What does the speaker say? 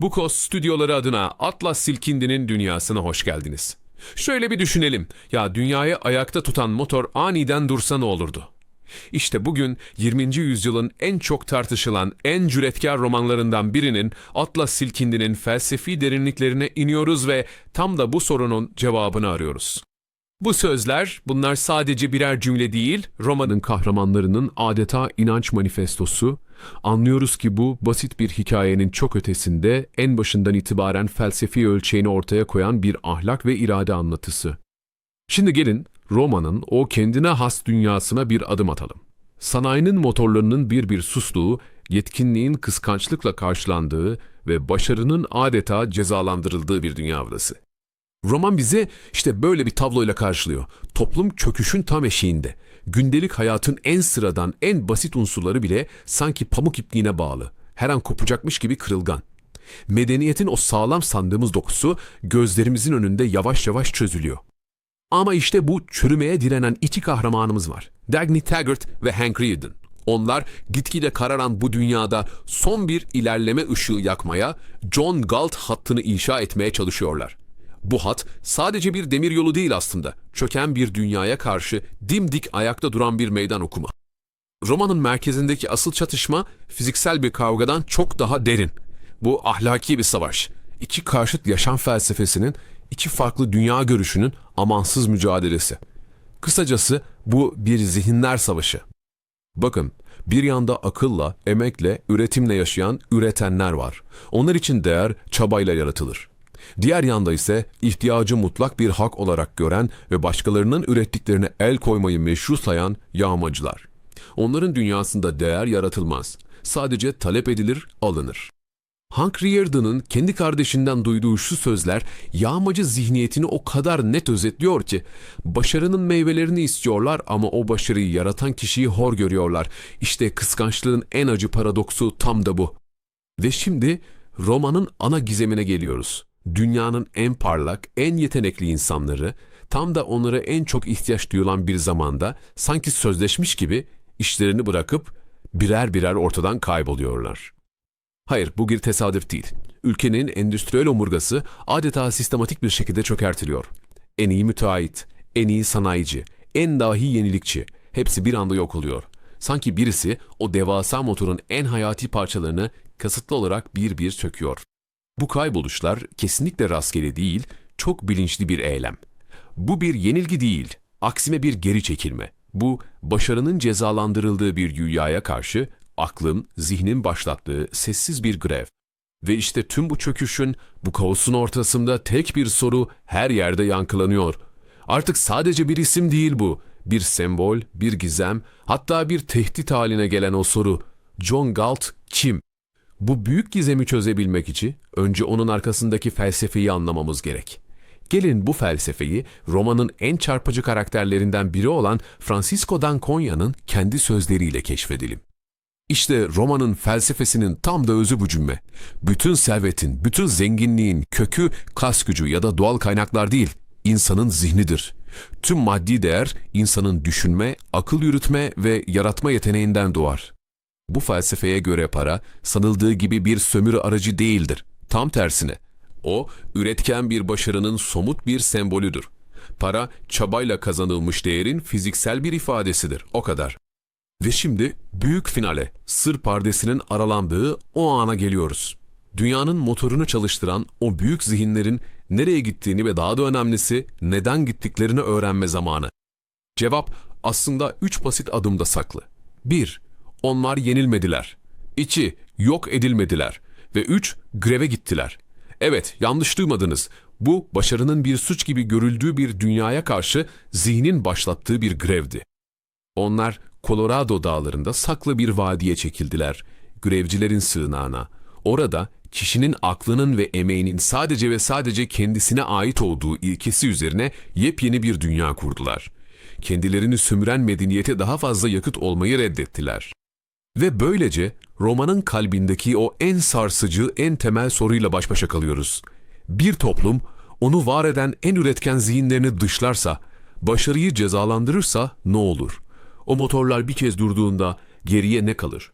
Bukos stüdyoları adına Atlas Silkindi'nin dünyasına hoş geldiniz. Şöyle bir düşünelim. Ya dünyayı ayakta tutan motor aniden dursa ne olurdu? İşte bugün 20. yüzyılın en çok tartışılan, en cüretkar romanlarından birinin Atlas Silkindi'nin felsefi derinliklerine iniyoruz ve tam da bu sorunun cevabını arıyoruz. Bu sözler, bunlar sadece birer cümle değil, romanın kahramanlarının adeta inanç manifestosu. Anlıyoruz ki bu basit bir hikayenin çok ötesinde en başından itibaren felsefi ölçeğini ortaya koyan bir ahlak ve irade anlatısı. Şimdi gelin romanın o kendine has dünyasına bir adım atalım. Sanayinin motorlarının bir bir sustuğu, yetkinliğin kıskançlıkla karşılandığı ve başarının adeta cezalandırıldığı bir dünya burası. Roman bize işte böyle bir tabloyla karşılıyor. Toplum çöküşün tam eşiğinde. Gündelik hayatın en sıradan, en basit unsurları bile sanki pamuk ipliğine bağlı. Her an kopacakmış gibi kırılgan. Medeniyetin o sağlam sandığımız dokusu gözlerimizin önünde yavaş yavaş çözülüyor. Ama işte bu çürümeye direnen iki kahramanımız var. Dagny Taggart ve Hank Reardon. Onlar gitgide kararan bu dünyada son bir ilerleme ışığı yakmaya, John Galt hattını inşa etmeye çalışıyorlar. Bu hat sadece bir demir yolu değil aslında. Çöken bir dünyaya karşı dimdik ayakta duran bir meydan okuma. Romanın merkezindeki asıl çatışma fiziksel bir kavgadan çok daha derin. Bu ahlaki bir savaş. İki karşıt yaşam felsefesinin, iki farklı dünya görüşünün amansız mücadelesi. Kısacası bu bir zihinler savaşı. Bakın, bir yanda akılla, emekle, üretimle yaşayan üretenler var. Onlar için değer çabayla yaratılır. Diğer yanda ise ihtiyacı mutlak bir hak olarak gören ve başkalarının ürettiklerine el koymayı meşru sayan yağmacılar. Onların dünyasında değer yaratılmaz. Sadece talep edilir, alınır. Hank Reardon'ın kendi kardeşinden duyduğu şu sözler yağmacı zihniyetini o kadar net özetliyor ki başarının meyvelerini istiyorlar ama o başarıyı yaratan kişiyi hor görüyorlar. İşte kıskançlığın en acı paradoksu tam da bu. Ve şimdi romanın ana gizemine geliyoruz. Dünyanın en parlak, en yetenekli insanları tam da onlara en çok ihtiyaç duyulan bir zamanda sanki sözleşmiş gibi işlerini bırakıp birer birer ortadan kayboluyorlar. Hayır, bu bir tesadüf değil. Ülkenin endüstriyel omurgası adeta sistematik bir şekilde çökertiliyor. En iyi müteahhit, en iyi sanayici, en dahi yenilikçi hepsi bir anda yok oluyor. Sanki birisi o devasa motorun en hayati parçalarını kasıtlı olarak bir bir söküyor. Bu kayboluşlar kesinlikle rastgele değil, çok bilinçli bir eylem. Bu bir yenilgi değil, aksine bir geri çekilme. Bu, başarının cezalandırıldığı bir dünyaya karşı aklın, zihnin başlattığı sessiz bir grev. Ve işte tüm bu çöküşün, bu kaosun ortasında tek bir soru her yerde yankılanıyor. Artık sadece bir isim değil bu. Bir sembol, bir gizem, hatta bir tehdit haline gelen o soru. John Galt kim? Bu büyük gizemi çözebilmek için önce onun arkasındaki felsefeyi anlamamız gerek. Gelin bu felsefeyi romanın en çarpıcı karakterlerinden biri olan Francisco d'Anconya'nın kendi sözleriyle keşfedelim. İşte romanın felsefesinin tam da özü bu cümle. Bütün servetin, bütün zenginliğin kökü kas gücü ya da doğal kaynaklar değil, insanın zihnidir. Tüm maddi değer insanın düşünme, akıl yürütme ve yaratma yeteneğinden doğar. Bu felsefeye göre para sanıldığı gibi bir sömürü aracı değildir. Tam tersine. O, üretken bir başarının somut bir sembolüdür. Para, çabayla kazanılmış değerin fiziksel bir ifadesidir. O kadar. Ve şimdi büyük finale, sır pardesinin aralandığı o ana geliyoruz. Dünyanın motorunu çalıştıran o büyük zihinlerin nereye gittiğini ve daha da önemlisi neden gittiklerini öğrenme zamanı. Cevap aslında üç basit adımda saklı. 1. Onlar yenilmediler. 2. Yok edilmediler. Ve 3. Greve gittiler. Evet, yanlış duymadınız. Bu, başarının bir suç gibi görüldüğü bir dünyaya karşı zihnin başlattığı bir grevdi. Onlar Colorado dağlarında saklı bir vadiye çekildiler. Grevcilerin sığınağına. Orada kişinin aklının ve emeğinin sadece ve sadece kendisine ait olduğu ilkesi üzerine yepyeni bir dünya kurdular. Kendilerini sömüren medeniyete daha fazla yakıt olmayı reddettiler. Ve böylece romanın kalbindeki o en sarsıcı, en temel soruyla baş başa kalıyoruz. Bir toplum onu var eden en üretken zihinlerini dışlarsa, başarıyı cezalandırırsa ne olur? O motorlar bir kez durduğunda geriye ne kalır?